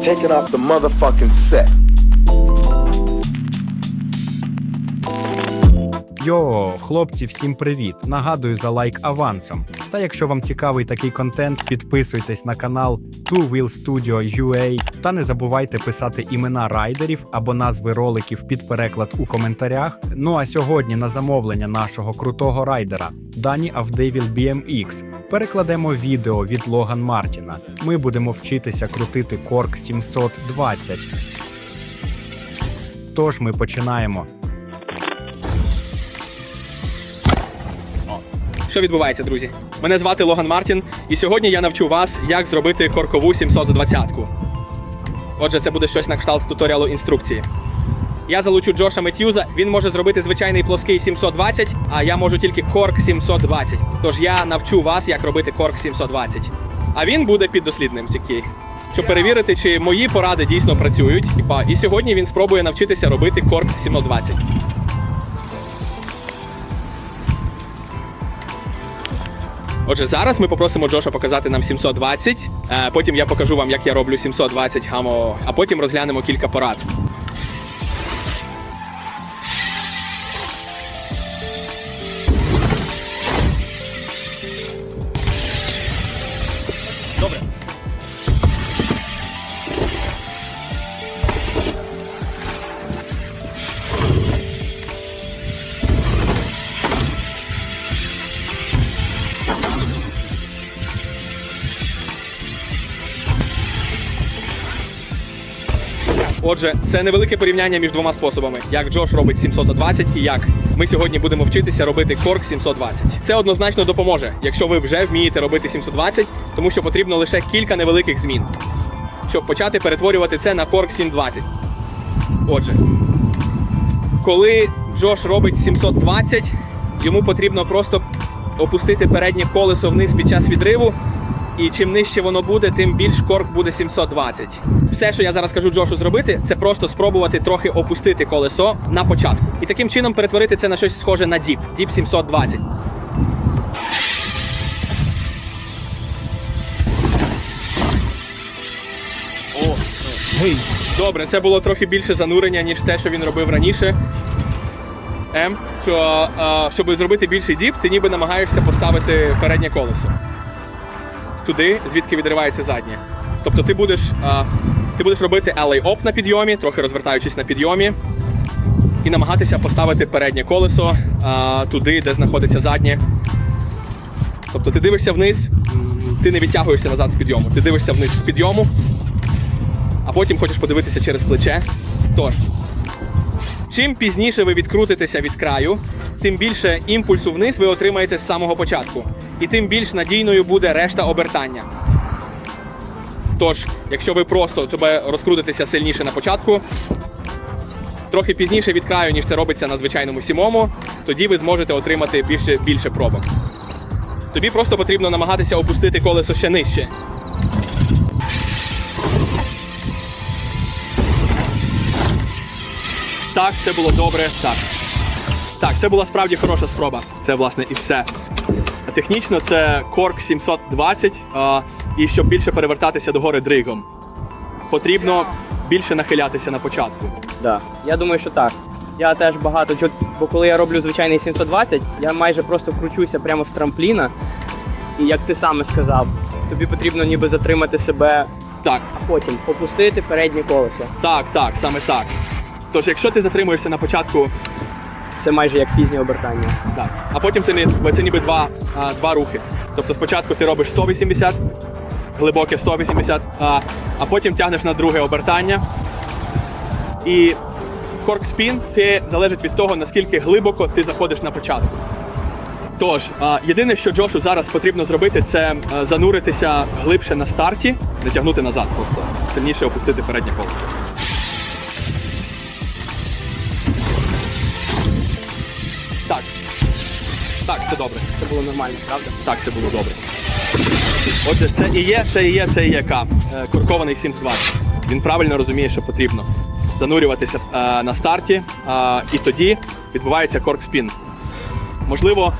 Taking off the motherfucking set. Йо, хлопці, всім привіт! Нагадую за лайк авансом. Та якщо вам цікавий такий контент, підписуйтесь на канал Two Wheel Studio UA та не забувайте писати імена райдерів або назви роликів під переклад у коментарях. Ну а сьогодні на замовлення нашого крутого райдера Дані Авдевіл BMX перекладемо відео від Логан Мартіна. Ми будемо вчитися крутити Корк 720. Тож ми починаємо. Що відбувається, друзі? Мене звати Логан Мартін, і сьогодні я навчу вас, як зробити коркову 720-ку. Отже, це буде щось на кшталт туторіалу інструкції. Я залучу Джоша Меттьюза, він може зробити звичайний плоский 720, а я можу тільки корк 720. Тож я навчу вас, як робити корк 720. А він буде піддослідним тільки. Щоб перевірити, чи мої поради дійсно працюють. І сьогодні він спробує навчитися робити корк 720. Отже, зараз ми попросимо Джоша показати нам 720. Е, Потім я покажу вам, як я роблю 720 гамо, а потім розглянемо кілька порад. Отже, це невелике порівняння між двома способами: як Джош робить 720 і як ми сьогодні будемо вчитися робити корк 720. Це однозначно допоможе, якщо ви вже вмієте робити 720, тому що потрібно лише кілька невеликих змін, щоб почати перетворювати це на корк 720. Отже, коли Джош робить 720, йому потрібно просто опустити переднє колесо вниз під час відриву. І чим нижче воно буде, тим більш корк буде 720. Все, що я зараз кажу Джошу зробити, це просто спробувати трохи опустити колесо на початку. І таким чином перетворити це на щось схоже на діп. Діп 720. О, Гей! Добре, це було трохи більше занурення, ніж те, що він робив раніше. М, що щоб зробити більший діп, ти ніби намагаєшся поставити переднє колесо. Туди, звідки відривається заднє. Тобто ти будеш, ти будеш робити LA оп на підйомі, трохи розвертаючись на підйомі, і намагатися поставити переднє колесо туди, де знаходиться заднє. Тобто ти дивишся вниз, ти не відтягуєшся назад з підйому, ти дивишся вниз з підйому, а потім хочеш подивитися через плече. Тож, чим пізніше ви відкрутитеся від краю, тим більше імпульсу вниз ви отримаєте з самого початку. І тим більш надійною буде решта обертання. Тож, якщо ви просто себе розкрутитеся сильніше на початку, трохи пізніше від краю, ніж це робиться на звичайному сімому, тоді ви зможете отримати більше, більше пробок. Тобі просто потрібно намагатися опустити колесо ще нижче. Так, це було добре. Так. Так, це була справді хороша спроба. Це, власне, і все. Технічно це корк 720, а, і щоб більше перевертатися до гори дригом, потрібно більше нахилятися на початку. Да. Я думаю, що так. Я теж багато чого, бо коли я роблю звичайний 720, я майже просто кручуся прямо з трампліна. І як ти саме сказав, тобі потрібно ніби затримати себе, Так, а потім опустити переднє колесо. так, так, саме так. Тож, якщо ти затримуєшся на початку, Це майже як пізнє обертання. так, а потім це, не, це ніби два, а, два рухи. Тобто спочатку ти робиш 180, глибоке 180, а, а потім тягнеш на друге обертання. І корк спін ти залежить від того, наскільки глибоко ти заходиш на початку. Тож, а, єдине, що Джошу зараз потрібно зробити, це а, зануритися глибше на старті, не тягнути назад просто. Сильніше опустити переднє колесо. Це добре. Це було нормально, правда? Так, це було добре. Отже, це і є, це і є, це і є кап. Е, Коркований 720. Він правильно розуміє, що потрібно занурюватися е, на старті, е, і тоді відбувається корк спін. Можливо,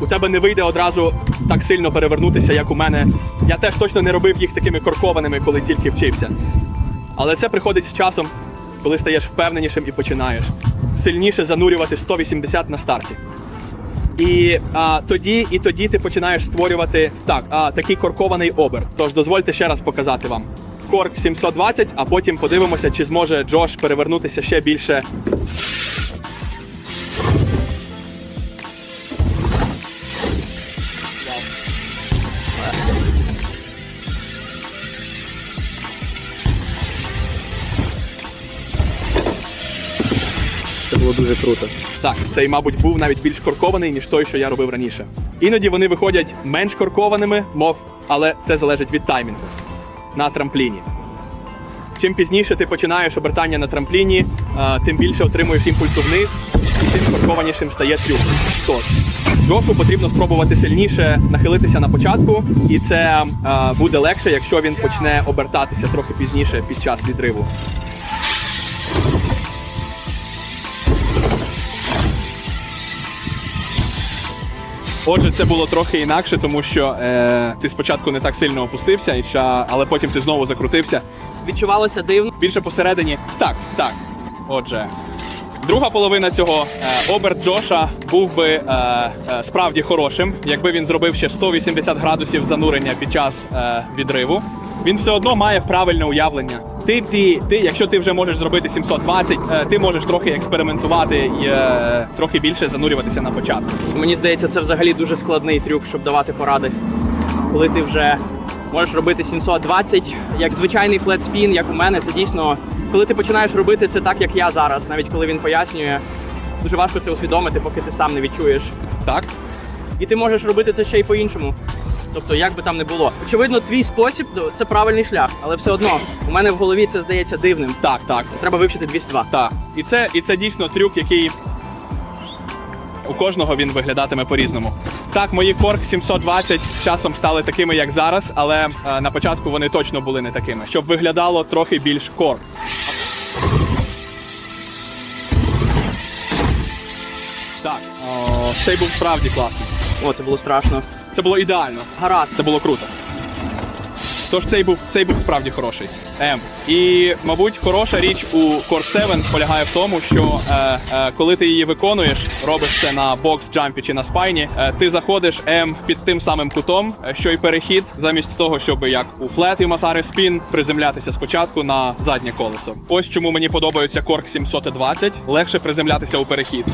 у тебе не вийде одразу так сильно перевернутися, як у мене. Я теж точно не робив їх такими коркованими, коли тільки вчився. Але це приходить з часом, коли стаєш впевненішим і починаєш сильніше занурювати 180 на старті. І а, тоді, і тоді ти починаєш створювати так, а, такий коркований оберт. Тож дозвольте ще раз показати вам. Корк 720, а потім подивимося, чи зможе Джош перевернутися ще більше. Було дуже круто. Так, цей, мабуть, був навіть більш коркований, ніж той, що я робив раніше. Іноді вони виходять менш коркованими, мов, але це залежить від таймінгу на трампліні. Чим пізніше ти починаєш обертання на трампліні, тим більше отримуєш імпульсу вниз, і тим коркованішим стає трюк. Тож, Джошу потрібно спробувати сильніше нахилитися на початку, і це буде легше, якщо він почне обертатися трохи пізніше під час відриву. Отже, це було трохи інакше, тому що е, ти спочатку не так сильно опустився, і ще, але потім ти знову закрутився. Відчувалося дивно. Більше посередині. Так, так. Отже, друга половина цього е, оберт Джоша був би е, е, справді хорошим, якби він зробив ще 180 градусів занурення під час е, відриву. Він все одно має правильне уявлення. Ти, ти, ти, якщо ти вже можеш зробити 720, е, ти можеш трохи експериментувати і е, трохи більше занурюватися на початку. Мені здається, це взагалі дуже складний трюк, щоб давати поради. Коли ти вже можеш робити 720, як звичайний флетспін, як у мене, це дійсно. Коли ти починаєш робити це так, як я зараз, навіть коли він пояснює, дуже важко це усвідомити, поки ти сам не відчуєш. Так? І ти можеш робити це ще й по-іншому. Тобто, як би там не було. Очевидно, твій спосіб ну, це правильний шлях, але все одно у мене в голові це здається дивним. Так, так. Треба вивчити 202. Так. І це, і це дійсно трюк, який у кожного він виглядатиме по-різному. Так, мої корк 720 з часом стали такими, як зараз, але е, на початку вони точно були не такими, щоб виглядало трохи більш корк. Так, о, цей був справді класний. О, це було страшно. Це було ідеально. Гаразд. Це було круто. Тож цей був цей був справді хороший. Ем. І, мабуть, хороша річ у Cork 7 полягає в тому, що е, е, коли ти її виконуєш, робиш це на бокс джампі чи на спайні, е, ти заходиш М під тим самим кутом, е, що й перехід, замість того, щоб як у флет і Матари спін приземлятися спочатку на заднє колесо. Ось чому мені подобаються Cork 720, легше приземлятися у перехід.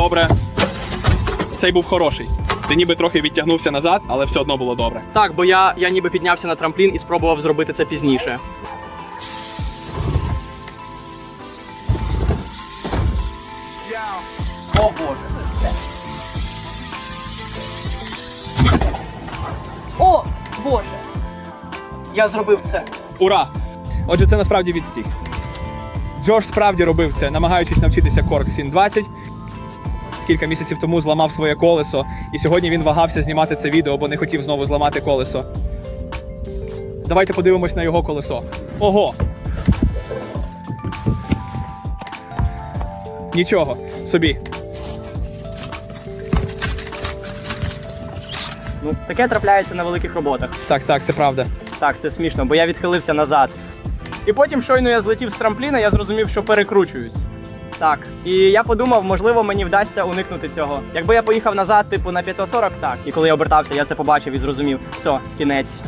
Добре. Цей був хороший. Ти ніби трохи відтягнувся назад, але все одно було добре. Так, бо я, я ніби піднявся на трамплін і спробував зробити це пізніше. О боже. О, Боже! Я зробив це. Ура! Отже, це насправді відстій. Джош справді робив це, намагаючись навчитися Корк 720. Кілька місяців тому зламав своє колесо, і сьогодні він вагався знімати це відео, бо не хотів знову зламати колесо. Давайте подивимось на його колесо. Ого! Нічого собі. Ну, таке трапляється на великих роботах. Так, так, це правда. Так, це смішно, бо я відхилився назад. І потім, щойно я злетів з трампліна, я зрозумів, що перекручуюсь. Так. І я подумав, можливо, мені вдасться уникнути цього. Якби я поїхав назад, типу, на 540, так. І коли я обертався, я це побачив і зрозумів. Все, кінець.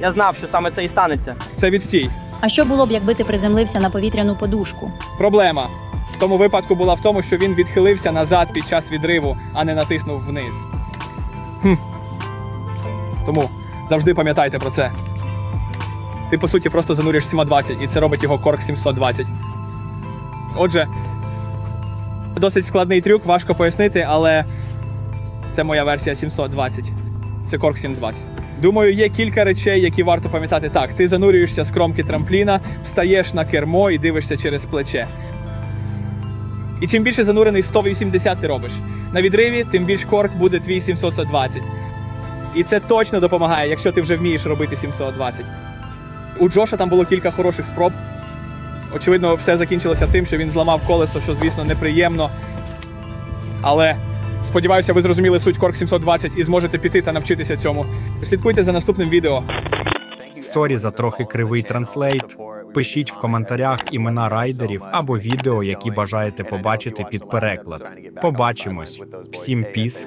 Я знав, що саме це і станеться. Це відстій. А що було б, якби ти приземлився на повітряну подушку? Проблема в тому випадку була в тому, що він відхилився назад під час відриву, а не натиснув вниз. Хм. Тому завжди пам'ятайте про це. Ти, по суті, просто занурюєш 720, і це робить його корк 720. Отже, досить складний трюк, важко пояснити, але Це моя версія 720. Це корк 720. Думаю, є кілька речей, які варто пам'ятати. Так, ти занурюєшся з кромки трампліна, встаєш на кермо і дивишся через плече. І чим більше занурений 180 ти робиш. На відриві, тим більш корк буде твій 720. І це точно допомагає, якщо ти вже вмієш робити 720. У Джоша там було кілька хороших спроб. Очевидно, все закінчилося тим, що він зламав колесо, що, звісно, неприємно. Але сподіваюся, ви зрозуміли суть Корк 720 і зможете піти та навчитися цьому. Слідкуйте за наступним відео. Сорі за трохи кривий транслейт. Пишіть в коментарях імена райдерів або відео, які бажаєте побачити під переклад. Побачимось. Всім піс.